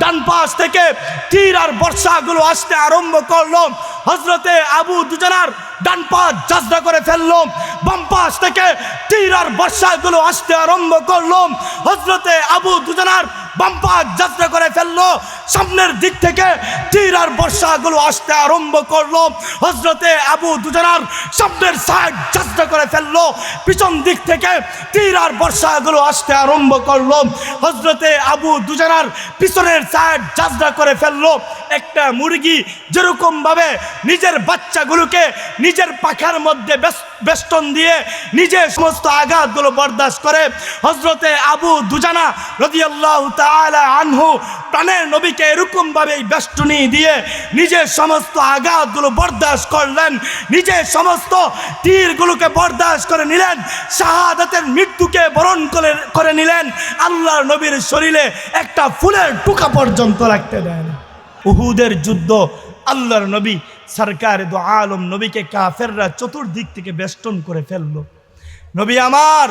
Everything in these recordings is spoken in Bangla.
ডান পাশ থেকে তীর আর বর্ষাগুলো আসতে আরম্ভ করল। হজরতে আবু দুজনার ডান পাশ যাত্রা করে ফেলল। বাম পাশ থেকে তীর আর বর্ষাগুলো আসতে আরম্ভ করল। হজরতে আবু দুজনার বাম পাশ যাত্রা করে ফেলল। সামনের দিক থেকে তীর আর বর্ষাগুলো আসতে আরম্ভ করল। হজরতে আবু দুজনার সামনের সাইড যাত্রা করে ফেলল। পিছন দিক থেকে তীর আর বর্ষাগুলো আসতে আরম্ভ করল। হজরতে আবু দুজনার পিছনের সাইড যাত্রা করে ফেলল। একটা মুরগি যেরকম ভাবে নিজের বাচ্চাগুলোকে নিজের পাখার মধ্যে বেস- বেষ্টন দিয়ে নিজে সমস্ত আঘাতগুলো বরদাস্ত করে হজরতে আবু দুজানা রদিয়াল্লাহ আনহু প্রাণের নবীকে এরকম ভাবে এই বেষ্টনী দিয়ে নিজের সমস্ত আঘাতগুলো বরদাস্ত করলেন, নিজে সমস্ত তীরগুলোকে বরদাস্ত করে নিলেন, শাহাদাতের মৃত্যুকে বরণ করে করে নিলেন, আল্লাহর নবীর শরীরে একটা ফুলের টুকা পর্যন্ত রাখতে দেয় না উহুদের যুদ্ধ আল্লাহর নবী সরকার দো আলম নবীকে কাফেররা চতুর্দিক থেকে বেষ্টন করে ফেলল। নবী আমার,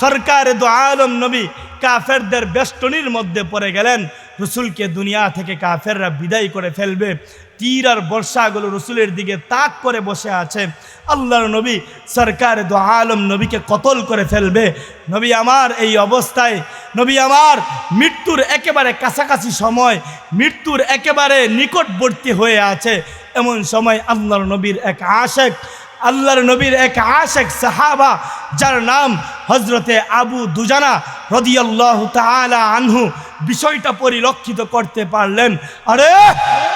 সরকার দো আলম নবী কাফেরদের বেষ্টনীর মধ্যে পড়ে গেলেন। রসুলকে দুনিয়া থেকে কাফেররা বিদায় করে ফেলবে। তীর আর বর্ষাগুলো রসুলের দিকে তাক করে বসে আছে। আল্লাহর নবী সরকার দো আলম নবীকে কতল করে ফেলবে। নবী আমার এই অবস্থায়, নবী আমার মৃত্যুর একেবারে কাছাকাছি সময়, মৃত্যুর একেবারে নিকটবর্তী হয়ে আছে। এমন সময় আল্লাহর নবীর এক আশেক, আল্লাহর নবীর এক আশেক সাহাবা, যার নাম হজরতে আবু দুজানা রদিয়াল্লাহ তাআলা আনহু বিষয়টা পরিলক্ষিত করতে পারলেন। আরে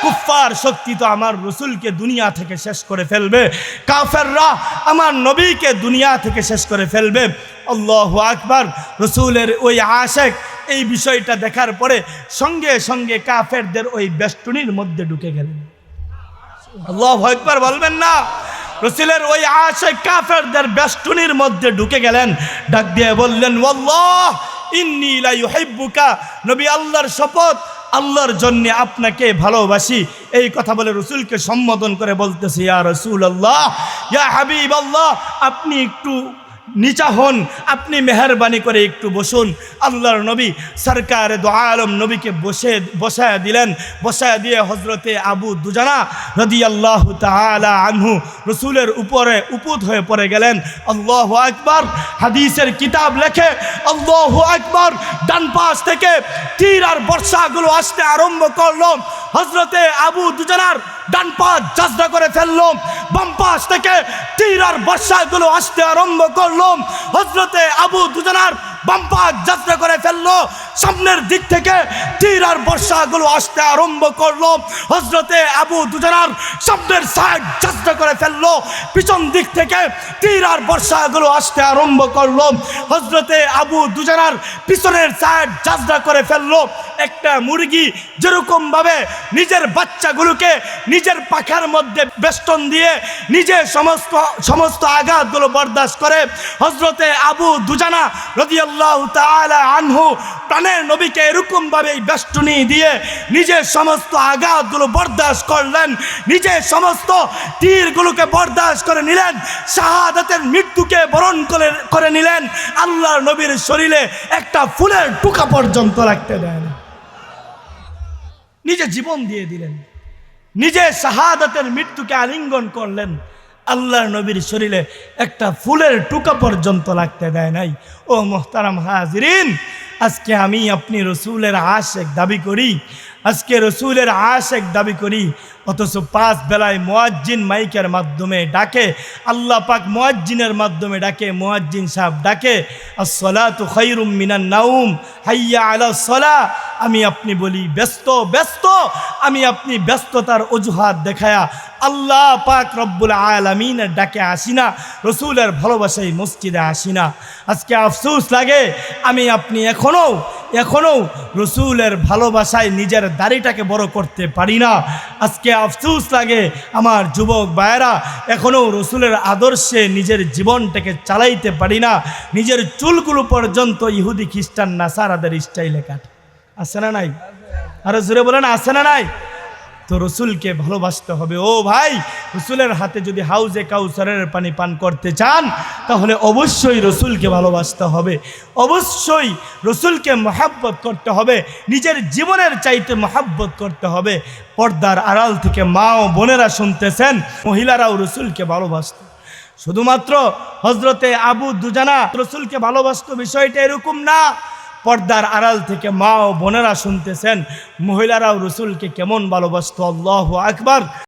কুফার শক্তি তো আমার রসুলকে দুনিয়া থেকে শেষ করে ফেলবে। কাফেররা আমার নবীকে দুনিয়া থেকে শেষ করে ফেলবে। আল্লাহ আকবার, রসুলের ওই আশেক এই বিষয়টা দেখার পরে সঙ্গে সঙ্গে কাফেরদের ওই বেষ্টনীর মধ্যে ঢুকে গেলেন। আল্লাহ একবার বলবেন না। রসিলের ওই আশে কাফেরদের বেষ্টনির মধ্যে ঢুকে গেলেন, ডাক দিয়ে বললেন ওল্লাহ ইন্নি লা ইউহিব্বুকা। নবী আল্লাহর শপথ, আল্লাহর জন্যে আপনাকে ভালোবাসি। এই কথা বলে রসুলকে সম্বোধন করে বলতেছি, ইয়া রসুল আল্লাহ ইয়া হাবিব আল্লাহ আপনি একটু নিচা হন, আপনি মেহরবানি করে একটু বসুন। আল্লাহর নবী, সরকার দো আলম নবীকে বসে, বসায় দিলেন। বসায় দিয়ে হজরতে আবু দুজানা রদি আল্লাহ তালা আনহু রসুলের উপরে উপুত হয়ে পড়ে গেলেন। আল্লাহ আকবর, হাদিসের কিতাব লেখে আল্লাহ আকবর, ডান পাশ থেকে তীর আর বর্ষাগুলো আসতে আরম্ভ করল। হজরতে আবু দুজানার ডান পাশ যাত্রা করে ফেলল বাম পাশ থেকে তীর আর বর্ষাগুলো আসতে আরম্ভ করল হজরতে আবু দুজনার বাম পাশ যাত্রা করে ফেলল, সামনের দিক থেকে তীর আর বর্ষাগুলো আসতে আরম্ভ করল হজরতে আবু দুজনার সামনের সাইড যাত্রা করে ফেলল, পিছন দিক থেকে তীর আর বর্ষাগুলো আসতে আরম্ভ করল হজরতে আবু দুজনার পিছনের সাইড যাত্রা করে ফেলল একটা মুরগি যেরকম ভাবে নিজের বাচ্চাগুলোকে নিজের পাখার মধ্যে বেষ্টন দিয়ে নিজে সমস্ত সমস্ত আঘাতগুলো বরদাস্ত করে হজরতে আবু দুজানা রদিয়াল্লাহ আনহু প্রাণের নবীকে এরকম ভাবে এই বেষ্টনী দিয়ে নিজের সমস্ত আঘাতগুলো বরদাস্ত করলেন, নিজে সমস্ত তীরগুলোকে বরদাস্ত করে নিলেন, শাহাদাতের মৃত্যুকে বরণ করে করে নিলেন, আল্লাহর নবীর শরীরে একটা ফুলের টুকা পর্যন্ত রাখতে দেন। নিজে জীবন দিয়ে দিলেন। নিজে শাহাদাতের মৃত্যুকে আলিঙ্গন করলেন। আল্লাহর নবীর শরীরে একটা ফুলের টুকা পর্যন্ত লাগতে দেয় নাই। ও মোহতারাম হাজরিন, আজকে আমি আপনি রসুলের আশেক দাবি করি। আজকে রসুলের আশেক দাবি করি, অথচ পাঁচ বেলায় মোয়াজ্জিন মাইকের মাধ্যমে ডাকে, আল্লাহ পাক মোয়াজ্জিনের মাধ্যমে ডাকে, মোয়াজ্জিন সাহেব ডাকে আসলাতু খৈরুম মিনান নাউম, হাইয়া আলা সলা, আমি আপনি বলি, ব্যস্ত ব্যস্ত, আমি আপনি ব্যস্ততার অজুহাত দেখায়া আল্লাহ পাক রব্বুল আলমিনের ডাকে আসি না, রসুলের ভালোবাসাই মসজিদে আসি না। আজকে আফসোস লাগে, আমি আপনি এখনও এখনও রসুলের ভালোবাসায় নিজের দাড়িটাকে বড় করতে পারি না। আজকে আফসুস লাগে আমার যুবক বায়রা এখনও রসুলের আদর্শে নিজের জীবনটাকে চালাইতে পারি না। নিজের চুলগুলো পর্যন্ত ইহুদি খ্রিস্টান নাসারাদের স্টাইলে কাটে। আছে না নাই? আরও জোরে বলেন, আছে না নাই? তো রসুলকে ভালোবাসতে হবে। ও ভাই, রসুলের হাতে যদি হাউজে কাউসারের পানি পান করতে চান, তাহলে অবশ্যই রসুলকে ভালোবাসতে হবে। অবশ্যই রসুলকে মহাব্বত করতে হবে। নিজের জীবনের চাইতে মহাব্বত করতে হবে। পর্দার আড়াল থেকে মা ও বোনেরা শুনতেছেন, মহিলারাও রসুলকে ভালোবাসত। শুধুমাত্র হজরতে আবু দুজানা রসুলকে ভালোবাসত বিষয়টা এরকম না। পর্দার আড়াল থেকে মা ও বোনেরা শুনতেছেন মহিলারাও রসুলকে কেমন ভালোবাসত আল্লাহ আকবার।